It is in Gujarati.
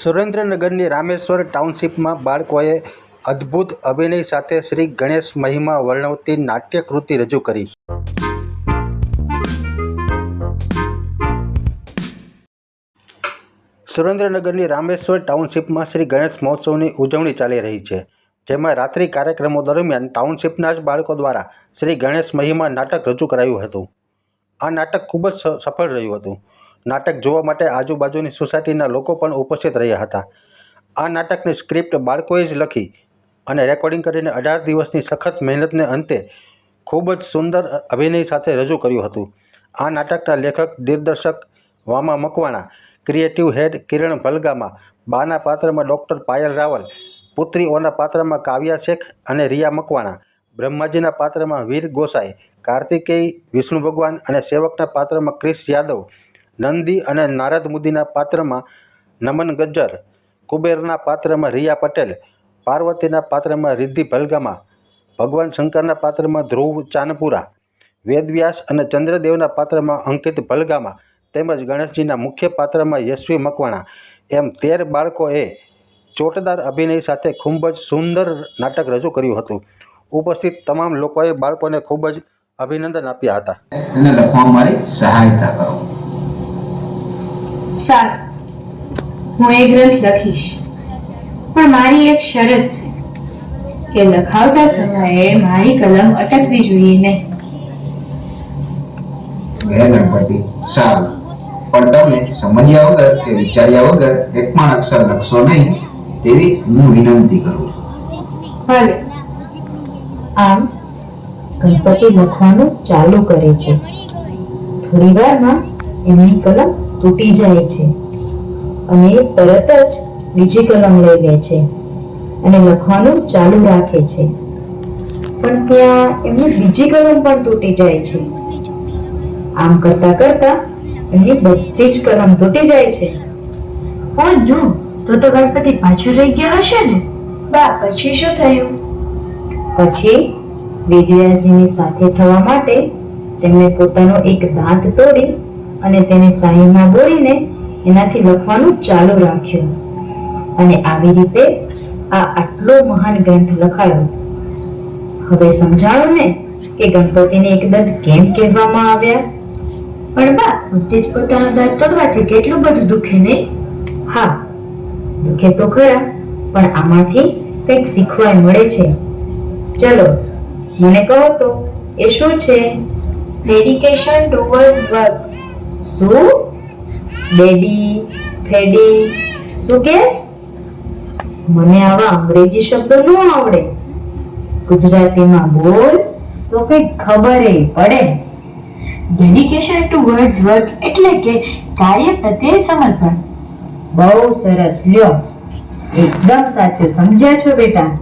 સુરેન્દ્રનગરની રામેશ્વર ટાઉનશીપમાં બાળકોએ અદ્ભુત અભિનય સાથે શ્રી ગણેશ મહિમા વર્ણવતી નાટ્યકૃતિ રજૂ કરી. સુરેન્દ્રનગરની રામેશ્વર ટાઉનશીપમાં શ્રી ગણેશ મહોત્સવની ઉજવણી ચાલી રહી છે, જેમાં રાત્રિ કાર્યક્રમો દરમિયાન ટાઉનશીપના જ બાળકો દ્વારા શ્રી ગણેશ મહિમા નાટક રજૂ કરાયું હતું. આ નાટક ખૂબ જ સફળ રહ્યું હતું. નાટક જોવા માટે આજુબાજુની સોસાયટીના લોકો પણ ઉપસ્થિત રહ્યા હતા. આ નાટકની સ્ક્રિપ્ટ બાળકોએ જ લખી અને રેકોર્ડિંગ કરીને અઢાર દિવસની સખત મહેનતને અંતે ખૂબ જ સુંદર અભિનય સાથે રજૂ કર્યું હતું. આ નાટકના લેખક, દિગ્દર્શક વામા મકવાણા, ક્રિએટિવ હેડ કિરણ ભલગામા, બાના પાત્રમાં ડૉક્ટર પાયલ રાવલ, પુત્રીઓના પાત્રમાં કાવ્યા શેખ અને રિયા મકવાણા, બ્રહ્માજીના પાત્રમાં વીર ગોસાઈ, કાર્તિકેય, વિષ્ણુ ભગવાન અને સેવકના પાત્રમાં ક્રિશ યાદવ નંદી અને નારદ મુદીના પાત્રમાં નમન ગજ્જર, કુબેરના પાત્રમાં રિયા પટેલ, પાર્વતીના પાત્રમાં રિદ્ધિ ભલગામા, ભગવાન શંકરના પાત્રમાં ધ્રુવ ચાનપુરા વેદવ્યાસ અને ચંદ્રદેવના પાત્રમાં અંકિત ભલગામા તેમજ ગણેશજીના મુખ્ય પાત્રમાં યશવી મકવાણા. એમ તેર બાળકોએ ચોટદાર અભિનય સાથે ખૂબ જ સુંદર નાટક રજૂ કર્યું હતું. ઉપસ્થિત તમામ લોકોએ બાળકોને ખૂબ જ અભિનંદન આપ્યા હતા. સહાયતા કરો. સારું. હું એ ગ્રંથ લખીશ. પણ મારી એક શરત છે કે લખાવતા સમયે મારી કલમ અટકવી જોઈએ નહીં. હે ગણપતિ સારું. પણ તમે સમજ્યા વગર કે વિચાર્યા વગર એક પણ અક્ષર લખશો નહીં તેવી હું વિનંતી કરું છું. ભલે. આમ ગણપતિ લખવાનું ચાલુ કરે છે. થોડી વારમાં એમની કલમ તૂટી જાય છે અને તરત જ બીજી કલમ લઈ લે છે અને લખવાનું ચાલુ રાખે છે. પણ ત્યાં એમની બીજી કલમ પણ તૂટી જાય છે. આમ કરતા કરતા એમની બધી જ કલમ તૂટી જાય છે. ઓ નો તો તો ગણપતિ પાછળ રહી ગયા હશે ને? બા પછી શું થયું? પછી વેદવ્યાસજીની સાથે થવા માટે તેમણે પોતાનો એક દાંત તોડી અને તેને શાહીમાં બોળીને એનાથી લખવાનું ચાલુ રાખ્યું. અને આવી રીતે આ આટલો મહાન ગ્રંથ લખાયો. હવે સમજાણો ને કે ગણપતિને એકદમ કેમ કહેવામાં આવ્યા? પણ બા, પોતે પોતાનો દાંત તોડવાથી કેટલું બધું દુખે નહીં? હા, દુખે તો ખરા, પણ આમાંથી કંઈક શીખવા મળે છે. ચલો, મને કહો તો, એ શું છે? ડેડિકેશન ટુવર્ડ્સ વર્ક શું? ડેડી ફેડી શું કેસ મને આવા અંગ્રેજી શબ્દો ન આવડે. ગુજરાતીમાં બોલ તો કંઈક ખબર પડે. ડેડિકેશન ટુ વર્ડ્સ વર્ક એટલે કે કાર્ય પ્રત્યે સમર્પણ. બહુ સરસ. લ્યો. એકદમ સાચું. સમજ્યા છો બેટા?